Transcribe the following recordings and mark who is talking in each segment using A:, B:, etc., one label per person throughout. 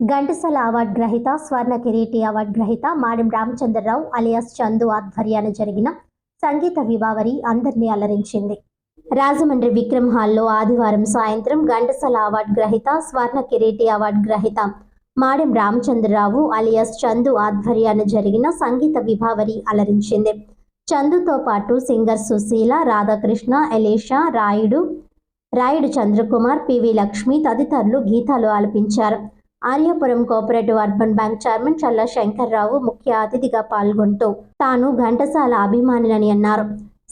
A: Ghantasala award గ్రహీత స్వర్ణ Kireeti award గ్రహీత Madem Ramachandrarao alias Chandu ఆధ్వర్యాన జరిగిన సంగీత విభావరి అందరినీ అలరించింది. రాజమండ్రి విక్రమ్ హాల్లో ఆదివారం సాయంత్రం ఘంటసాల అవార్డు గ్రహీత స్వర్ణ కిరీటి అవార్డు గ్రహీత మాడెం రామచంద్రరావు అలియాస్ చందు ఆధ్వర్యాన జరిగిన సంగీత విభావరి అలరించింది. చందుతో పాటు singer Susheela Radhakrishna Elisha Rayudu Rayudu Chandrakumar PV Lakshmi తదితరులు గీతాలు ఆలపించారు. Aryapuram cooperative urban bank chairman Challa Shankar Rao ముఖ్య అతిథిగా పాల్గొంటూ తాను ఘంటసాల అభిమానినని అన్నారు.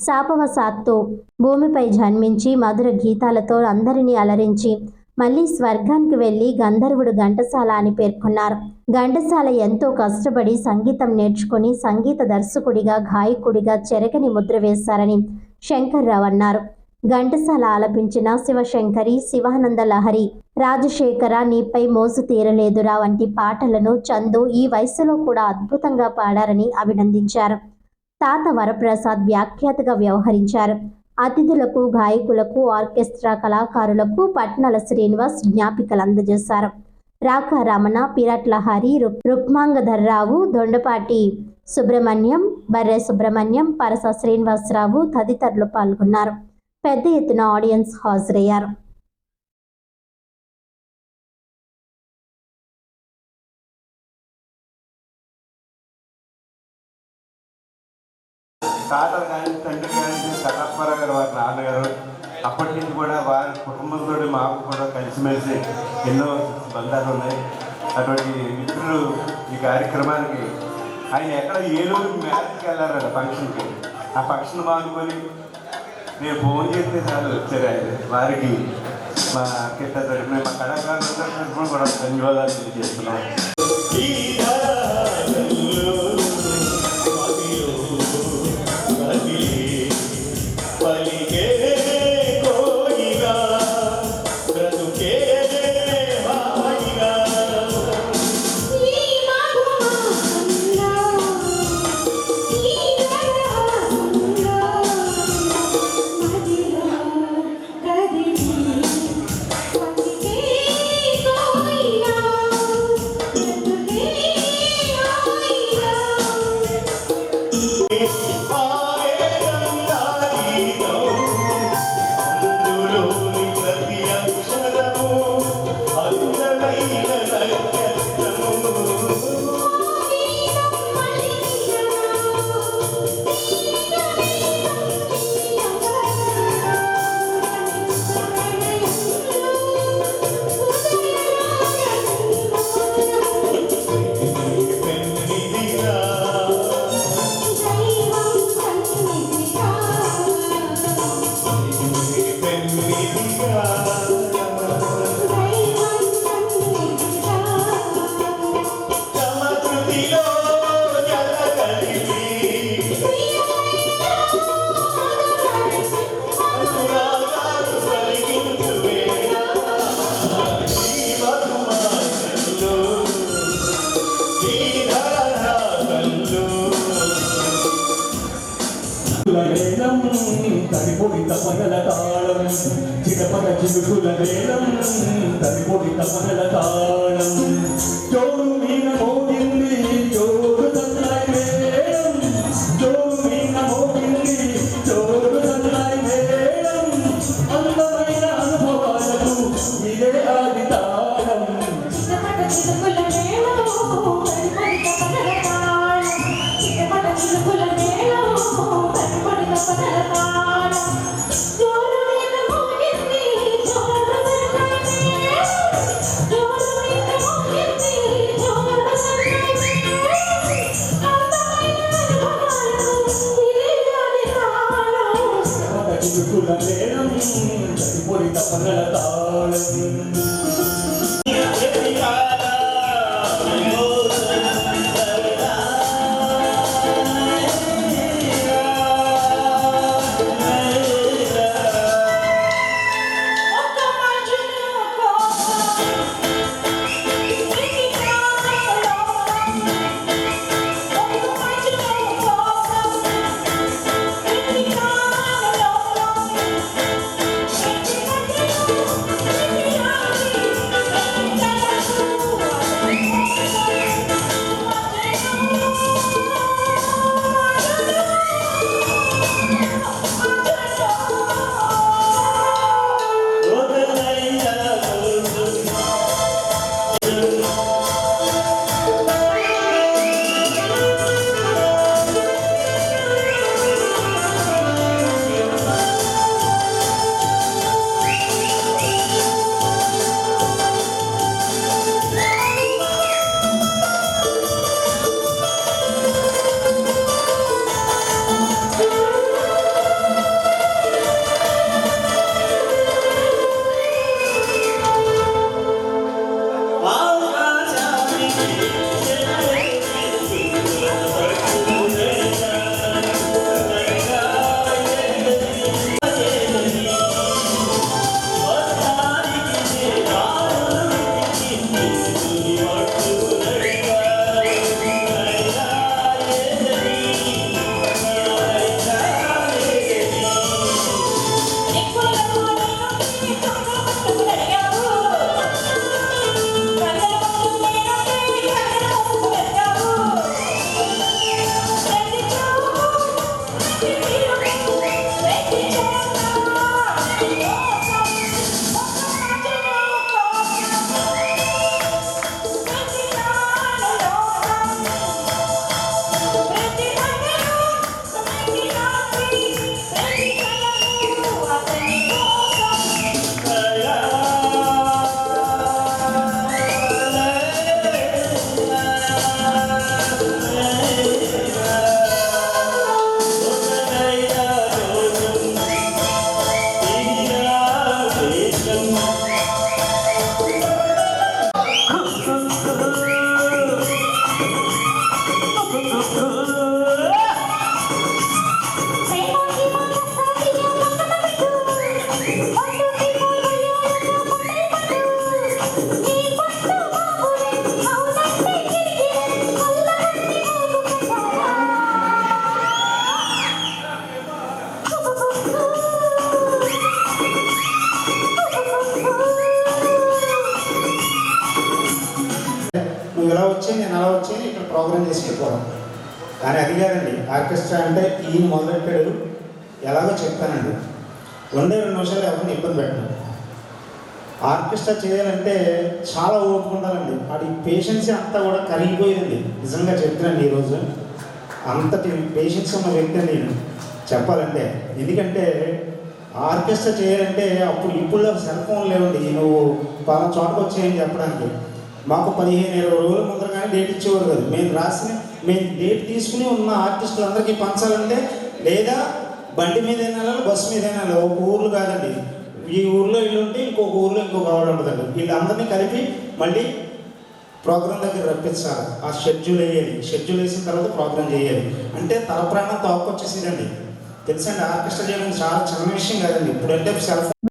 A: శాపవశాత్తు భూమిపై జన్మించి మధుర గీతాలతో అందరినీ అలరించి మళ్ళీ స్వర్గానికి వెళ్ళి గంధర్వుడు ఘంటసాల అని పేర్కొన్నారు. ఘంటసాల ఎంతో కష్టపడి సంగీతం నేర్చుకుని సంగీత దర్శకుడిగా గాయకుడిగా చెరగని ముద్ర వేశారని శంకర్రావు అన్నారు. ఘంటసాల ఆలపించిన శివశంకరి శివానంద లహరి రాజశేఖర నీపై మోసు తీరలేదురా వంటి పాటలను చందు ఈ వయసులో కూడా అద్భుతంగా పాడారని అభినందించారు. తాత వరప్రసాద్ వ్యాఖ్యాతగా వ్యవహరించారు. అతిథులకు గాయకులకు ఆర్కెస్ట్రా కళాకారులకు పట్నాల శ్రీనివాస్ జ్ఞాపికలు అందజేశారు రాకా రమణ పిరట్ల హరి రుక్- రుక్మాంగధర్రావు దొండపాటి సుబ్రహ్మణ్యం బర్రె సుబ్రహ్మణ్యం పరస శ్రీనివాసరావు తదితరులు పాల్గొన్నారు. పెద్ద ఎత్తున ఆడియన్స్ హాజరయ్యారు.
B: తాతలు కానీ తండ్రి కానీ సరఫరా గారు వారి నాన్నగారు అప్పటి నుంచి కూడా వారి కుటుంబంతో మాకు కూడా కలిసిమెలిసి ఎన్నో బంధాలు ఉన్నాయి. అటువంటి మిత్రులు ఈ కార్యక్రమానికి ఆయన ఎక్కడ ఏలూరు మ్యారేజ్కి వెళ్ళారు ఫంక్షన్కి. ఆ ఫంక్షన్ మానుకొని నేను ఫోన్ చేస్తే చాలు వచ్చారు ఆయన వారికి. మా కింద తరఫున మా కళాకారుల కూడా ధన్యవాదాలు తెలియజేస్తున్నాం.
C: Deus. చిరపద చిరుకుల వేలం తడిపొడి తపనల తాళం చోరు మీన మోగింది చోరు తన్నాయి వేలం చోరు మీన మోగింది చోరు తన్నాయి వేలం అందమైన అనుభవాలకు ఇదే ఆది తాళం చిరపద
D: వచ్చి నేను అలా వచ్చి ఇక్కడ ప్రోగ్రామ్ చేసుకెళ్ళిపోవడం కానీ అది కాదండి ఆర్కెస్ట్రా అంటే ఈయన మొదలెట్టాడు ఎలాగో చెప్తానండి. రెండే రెండు నిమిషాలు ఎవరిని ఇబ్బంది పెట్టను. ఆర్కెస్ట్రా చేయాలంటే చాలా ఓపిక ఉండాలండి వాడి పేషెన్స్ అంతా కూడా కరిగిపోయింది నిజంగా చెప్తున్నాను ఈరోజు అంతటి పేషెన్స్ ఉన్న వ్యక్తి నేను చెప్పాలంటే. ఎందుకంటే ఆర్కెస్ట్రా చేయాలంటే అప్పుడు ఇప్పుడు సెల్ ఫోన్ లేవండి. నువ్వు పలానా చోటకు వచ్చేయని చెప్పడానికి. మాకు పదిహేను ఇరవై రోజుల ముందర కానీ డేట్ ఇచ్చేవారు కాదు. మేము రాసిన మేము డేట్ తీసుకుని ఉన్న ఆర్టిస్టులు అందరికీ పంచాలంటే లేదా బండి మీద వెళ్ళాలి బస్సు మీద వెళ్ళాలి. ఒక ఊర్లు కాదండి. ఈ ఊర్లో ఇల్లు ఉంటే ఇంకొక ఊర్లో ఇంకొక ఆవిడ ఉంటుందండి. వీళ్ళందరినీ కలిపి మళ్ళీ ప్రోగ్రామ్ దగ్గర రప్పించాలి. ఆ షెడ్యూల్ వేయాలి. షెడ్యూల్ వేసిన తర్వాత ప్రోగ్రామ్ చేయాలి. అంటే తల ప్రాణం తోకొచ్చేసిందండి తెలుసండి ఆర్కెస్ట్రా చేయడం చాలా చిన్న విషయం కాదండి. ఇప్పుడంటే సెల్ఫ్